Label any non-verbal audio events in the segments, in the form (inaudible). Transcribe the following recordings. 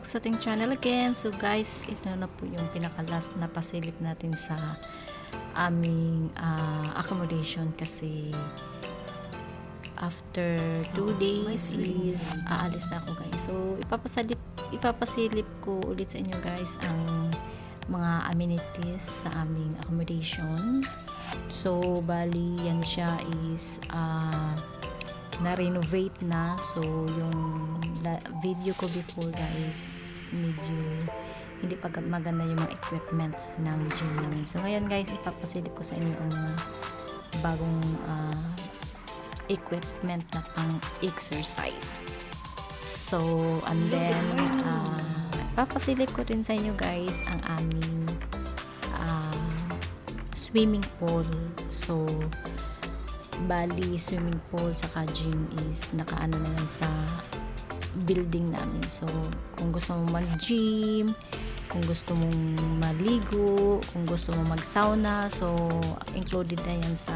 back sa ating channel again. So guys, ito na po yung pinaka-last na pasilip natin sa aming ah, accommodation kasi after 2 days is aalis na ako guys. So ipapasilip, ipapasilip ko ulit sa inyo guys ang mga amenities sa aming accommodation. So bali yan siya is ah, na-renovate na. So, yung video ko before guys, medyo hindi pa ga- maganda yung mga equipments ng gym namin. So, ngayon guys, ipapasilip ko sa inyo ang mga bagong ah, equipment na pang exercise. So, and then, uh, ipapasilip ko rin sa inyo guys ang aming ah, swimming pool. So, Bali swimming pool saka gym is nakaano na sa building namin. So, kung gusto mo mag-gym, kung gusto mong maligo, kung gusto mo mag-sauna, so included na yan sa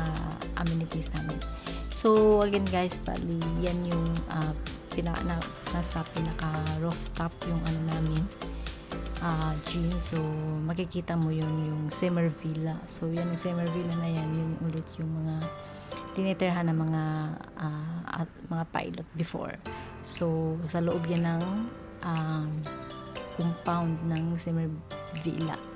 amenities namin. So, again guys, bali yan yung ah, pina, na, nasa pinaka rooftop yung ano namin ah gym. So, makikita mo yun yung Summer Villa. So, yan yung Summer Villa na yan, yun ulit yung mga tinitirhan ng mga ah, at mga pilot before. So, sa loob yan ng um, compound ng Summer Villa.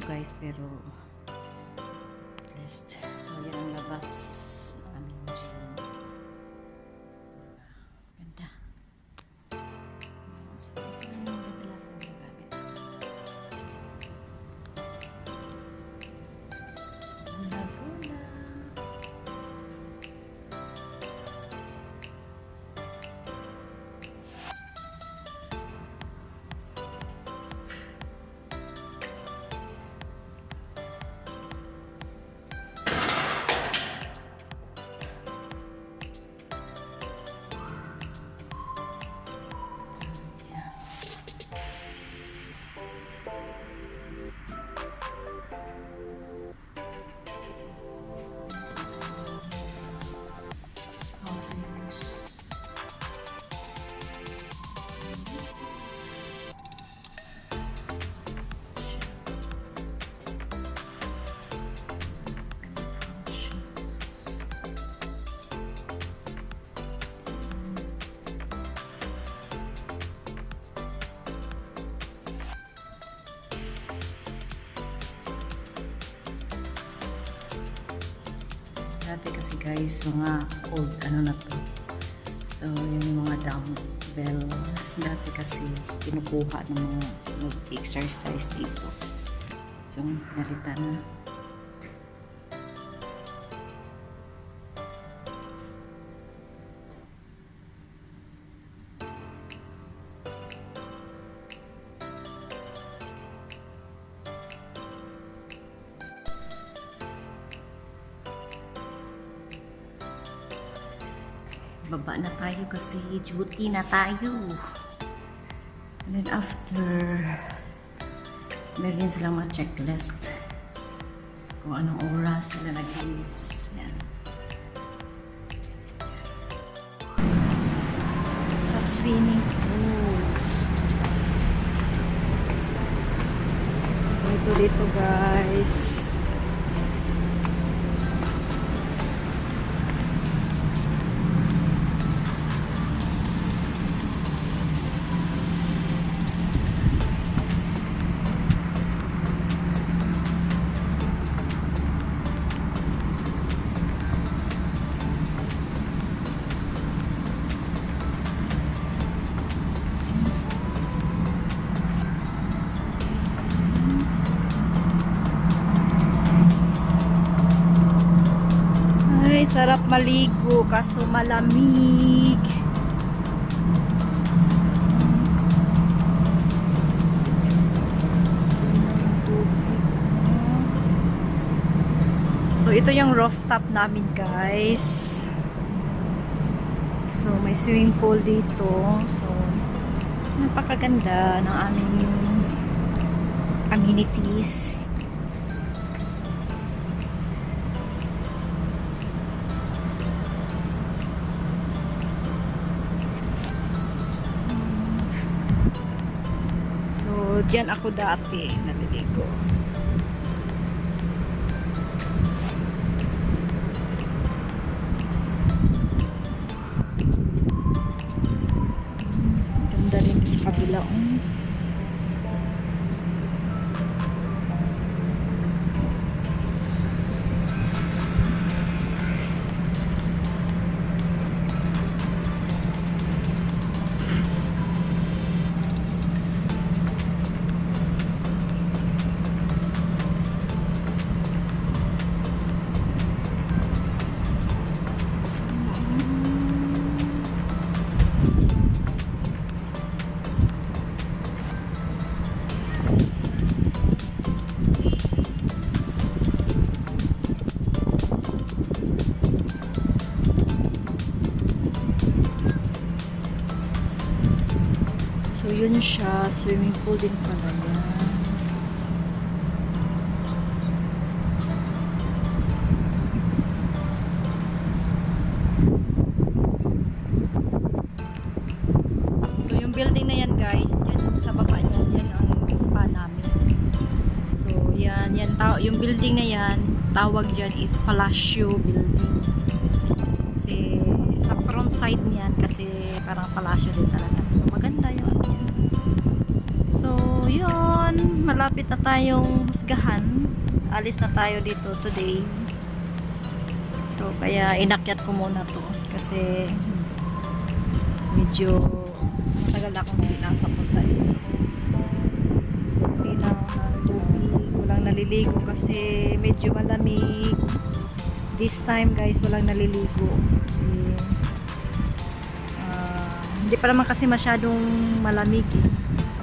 Guys, pero at. So, yan ang labas Dati kasi guys, mga old ano na to. So, yung mga dumbbells, dati kasi kinukuha ng mga mag-exercise dito. So, nalita na. Baba na tayo kasi duty na tayo. And then after, meron silang mga checklist kung anong oras sila naglinis. Yan. Sa swimming pool. Dito dito guys. Sarap maligo kaso malamig. So, ito yung rooftop namin, guys. So, may swimming pool dito. So, napakaganda ng aming amenities. So, dyan ako dati naliligo. Ganda rin sa kabila. oh. Yun siya. Swimming pool din pala yan. So, yung building na yan, guys, dyan sa baba niyan, yan ang spa namin. So, yan, yan, ta- yung building na yan, tawag dyan is Palacio Building. Kasi, sa front side niyan, kasi parang Palacio din talaga. So, maganda yan. So, yun, malapit na tayong husgahan. Alis na tayo dito today. So, kaya inakyat ko muna to. Kasi, medyo matagal akong hindi nakapunta dito. So, ako ng tubig. Walang naliligo kasi medyo malamig. This time, guys, walang naliligo. Kasi, ah, hindi pa naman kasi masyadong malamig eh.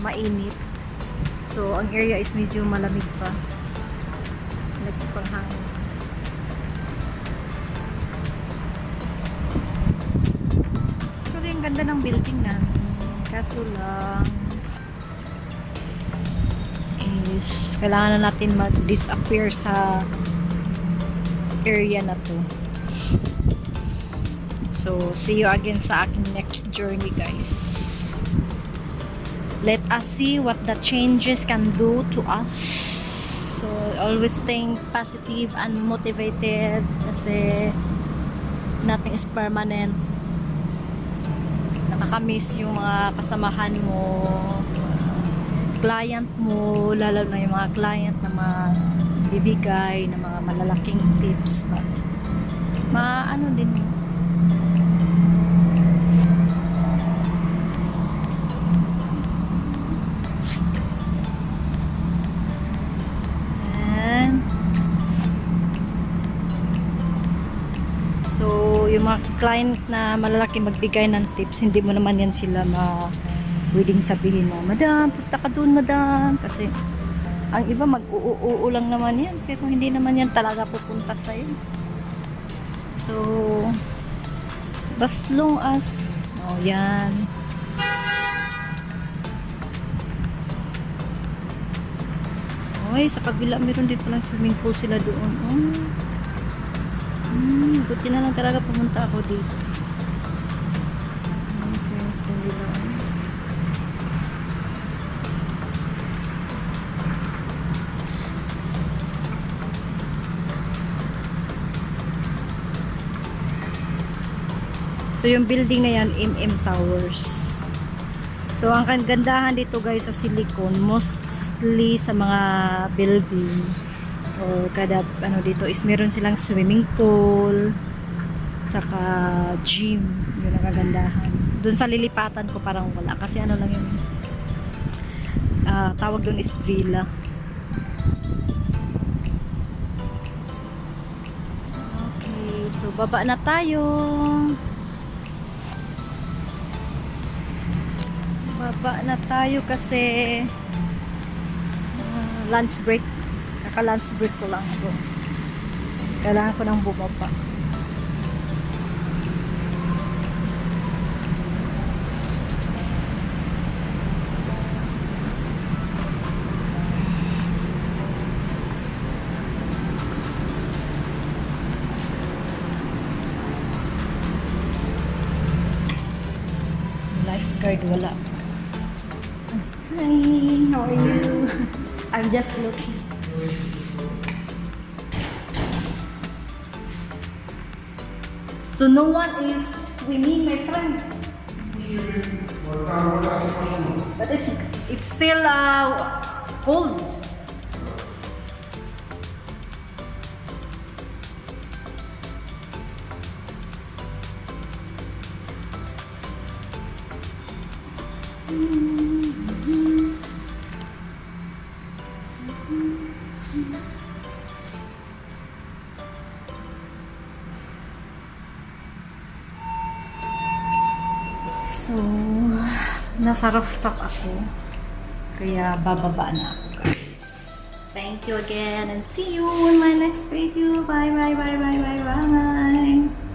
Mainit. So, ang area is medyo malamig pa. Nagpapanghangin. Actually, ang ganda ng building na. Kaso lang, is kailangan na natin mag-disappear sa area na to. So, see you again sa aking next journey, guys. Let us see what the changes can do to us. So, always staying positive and motivated kasi nothing is permanent nakakamiss yung mga kasamahan mo client mo lalo na yung mga client na mga bibigay na mga malalaking tips but Maano din. Yung mga client na malalaki magbigay ng tips, hindi mo naman yan sila ma pwedeng sabihin mo, Madam, punta ka doon, Madam. Kasi, ang iba mag-uuu lang naman yan, pero hindi naman yan talaga pupunta sa'yo. So, as long as, oh, yan. Oy, sa kabila meron din palang swimming pool sila doon. Oh. Hmm, buti na lang talaga pumunta ako dito. May swimming pool nila. So, yung building na yan, MM Towers. So, ang kagandahan dito guys sa silicone, mostly sa mga building or kada ano dito is meron silang swimming pool tsaka gym yun ang kagandahan. Doon sa lilipatan ko parang wala kasi ano lang yun ah, tawag doon is villa. Okay so baba na tayo. Baba na tayo kasi ah, lunch break kaka lunch break ko lang so kailangan ko nang bumaba lifeguard wala Hi, how are you? (laughs) I'm just looking. So no one is swimming, my friend. But it's it's still uh, cold. So, nasa rooftop ako. Kaya bababa na guys. Thank you again and see you in my next video. Bye, bye, bye, bye, bye, bye.